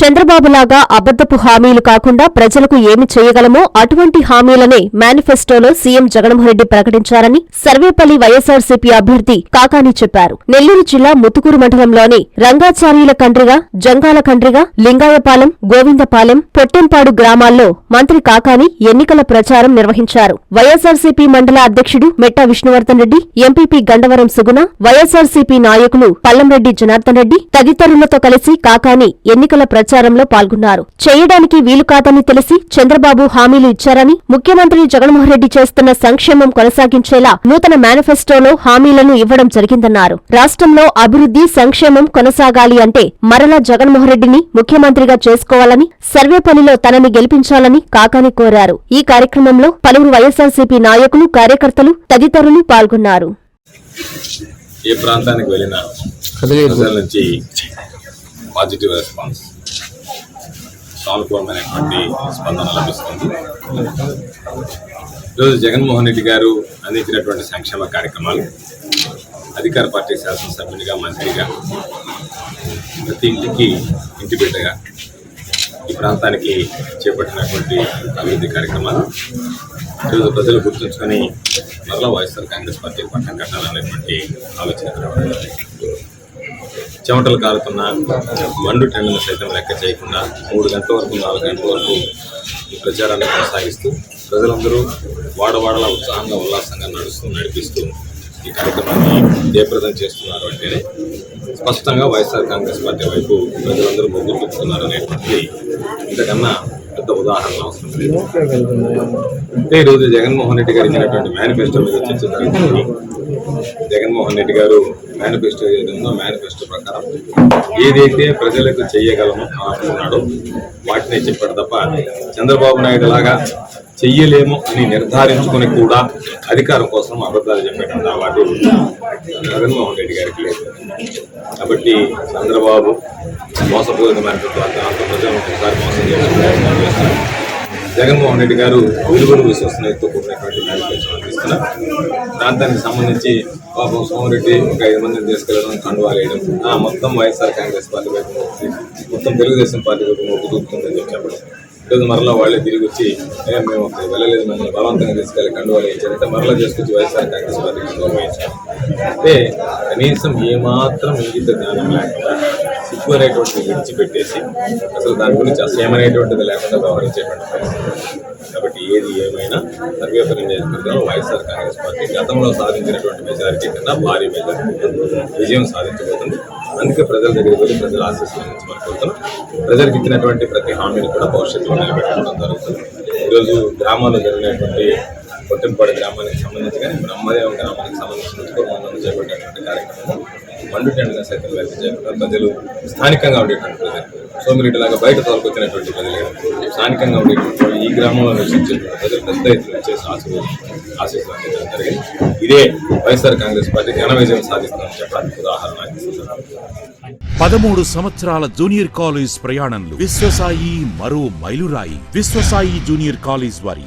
చంద్రబాబులాగా అబద్దపు హామీలు కాకుండా ప్రజలకు ఏమి చేయగలమో అటువంటి హామీలనే మేనిఫెస్టోలో సీఎం జగన్మోహన్రెడ్డి ప్రకటించారని సర్వేపల్లి వైఎస్సార్సీపీ అభ్యర్థి కాకాని చెప్పారు. నెల్లూరు జిల్లా ముతుకూరు మండలంలోని రంగాచార్యుల కండ్రిగా జంగాల కండ్రిగా లింగాయపాలెం గోవిందపాలెం పొట్టెంపాడు గ్రామాల్లో మంత్రి కాకాని ఎన్నికల ప్రచారం నిర్వహించారు. వైఎస్సార్సీపీ మండల అధ్యక్షుడు మెట్టా విష్ణువర్ధన్ రెడ్డి ఎంపీపీ గండవరం సుగుణ వైఎస్సార్సీపీ నాయకులు పల్లంరెడ్డి జనార్దన్ రెడ్డి తదితరులతో కలిసి కాకాని ఎన్నికల ప్రచారంలో పాల్గొన్నారు. చేయడానికి వీలు కాదని తెలిసి చంద్రబాబు హామీలు ఇచ్చారని ముఖ్యమంత్రి జగన్మోహన్ రెడ్డి చేస్తున్న సంక్షేమం కొనసాగించేలా నూతన మేనిఫెస్టోలో హామీలను ఇవ్వడం జరిగిందన్నారు. రాష్ట్రంలో అభివృద్ధి సంక్షేమం కొనసాగాలి అంటే మరలా జగన్మోహన్ రెడ్డిని ముఖ్యమంత్రిగా చేసుకోవాలని సర్వేపల్లిలో తనని గెలిపించాలని కాకాని కోరారు. ఈ కార్యక్రమంలో పలువురు వైఎస్సార్సీపీ నాయకులు కార్యకర్తలు తదితరులు పాల్గొన్నారు. ఏ ప్రాంతానికి వెళ్ళినా ప్రజల నుంచి పాజిటివ్ రెస్పాన్స్ సానుకూలమైనటువంటి స్పందన లభిస్తుంది. ఈరోజు జగన్మోహన్ రెడ్డి గారు అందించినటువంటి సంక్షేమ కార్యక్రమాలు అధికార పార్టీ శాసనసభ్యునిగా మంత్రిగా ప్రతి ఇంటికి ఇంటి బిడ్డగా ఈ ప్రాంతానికి చేపట్టినటువంటి అభివృద్ధి కార్యక్రమాలు ఈరోజు ప్రజలు గుర్తుంచుకొని మరలా వైఎస్ఆర్ కాంగ్రెస్ పార్టీ పట్టం కట్టాలనేటువంటి ఆలోచన రావడం చెమటలు కారుతున్న మండు టెండను సైతం లెక్క చేయకుండా మూడు గంటల వరకు నాలుగు గంటల వరకు ఈ ప్రచారాన్ని కొనసాగిస్తూ ప్రజలందరూ వాడవాడల ఉత్సాహంగా ఉల్లాసంగా నడుస్తూ నడిపిస్తూ ఈ కార్యక్రమాన్ని జయప్రదం చేస్తున్నారు అంటేనే స్పష్టంగా వైఎస్ఆర్ కాంగ్రెస్ పార్టీ వైపు ప్రజలందరూ మొగ్గు చూపుతున్నారు అనేటువంటిది ఇంతకన్నా పెద్ద ఉదాహరణ అవసరం లేదు. అంటే ఈరోజు జగన్మోహన్ రెడ్డి గారు ఇచ్చినటువంటి మేనిఫెస్టో మీద చర్చ జరుగుతుంది జగన్మోహన్ రెడ్డి గారు మేనిఫెస్టో ఏదైందో మేనిఫెస్టో ప్రకారం ఏదైతే ప్రజలకు చేయగలమో అనుకున్నాడో వాటినే చెప్పాడు తప్ప చంద్రబాబు నాయుడు లాగా చెయ్యలేము అని నిర్ధారించుకుని కూడా అధికారం కోసం అబద్ధాలు చెప్పేటువంటి అలవాటు జగన్మోహన్ రెడ్డి గారికి లేదు. కాబట్టి చంద్రబాబు మోసపూరితమైన దాంతో ప్రజలను ఒకసారి మోసం చేయడానికి ప్రయత్నం చేస్తున్నారు జగన్మోహన్ రెడ్డి గారు విలువలు విశ్వసనీయతతో కూడినటువంటి మేనిఫెస్టో అందిస్తున్నారు ప్రాంతానికి సంబంధించి పాపం సోమరెడ్డి ఒక ఐదు మందిని తీసుకెళ్ళడం కండువా ఆ, మొత్తం వైఎస్ఆర్ కాంగ్రెస్ పార్టీ వైపు మొత్తం తెలుగుదేశం పార్టీ వైపు మొక్కు చూపుతుందని చెప్పడం. ఈరోజు మరలా వాళ్ళే తిరిగి వచ్చి మేము వెళ్ళలేదు మమ్మల్ని బలవంతంగా తీసుకెళ్ళి కండువాలు వేయించారంటే మరలా చేసుకొచ్చి వైఎస్ఆర్ కాంగ్రెస్ పార్టీకి అంటే కనీసం ఏమాత్రం ఇంగిత జ్ఞానం లేకుండా సిగ్గు అనేటువంటిది విడిచిపెట్టేసి అసలు దాని గురించి అసహ్యమనేటువంటిది లేకుండా వ్యవహరించేటువంటి పరిస్థితి కాబట్టి ఏది ఏమైనా సర్వేపల్లి నియోజకవర్గంలో వైఎస్ఆర్ కాంగ్రెస్ పార్టీ గతంలో సాధించినటువంటి మెజారిటీ కన్నా భారీ మెజారిటీ విజయం సాధించబోతుంది. అందుకే ప్రజల దగ్గరికి వెళ్ళి ప్రజల ఆశీస్సులు నుంచి ప్రజలకు ఇచ్చినటువంటి ప్రతి హామీని కూడా భవిష్యత్తులో నిలబెట్టుకోవడం జరుగుతుంది. ఈరోజు గ్రామాల్లో జరిగినటువంటి కొట్టంపాడు గ్రామానికి సంబంధించి కానీ బ్రహ్మదేవం గ్రామానికి సంబంధించిన మనం చేపట్టేటువంటి కార్యక్రమం. మండు టెండగా సైతం వ్యాప్తి చేయకుండా ప్రజలు స్థానికంగా ఉండేటువంటి ప్రజలు సోమిరెడ్డి లాగా బయట తోలుకొచ్చినటువంటి ప్రజలు స్థానికంగా ఉండేటువంటి ఈ గ్రామంలో నివసించేటువంటి ప్రజలు పెద్ద ఎత్తున వచ్చేసి ఆశీర్వాదం ఆశీస్సులు జరిగింది. ఇదే వైఎస్ఆర్ కాంగ్రెస్ పార్టీ ఘన విజయం సాధిస్తుందని చెప్పడానికి ఉదాహరణ పదమూడు సంవత్సరాల జూనియర్ కాలేజ్ ప్రయాణంలో విశ్వసాయి మరో మైలురాయి. విశ్వసాయి జూనియర్ కాలేజ్ వారి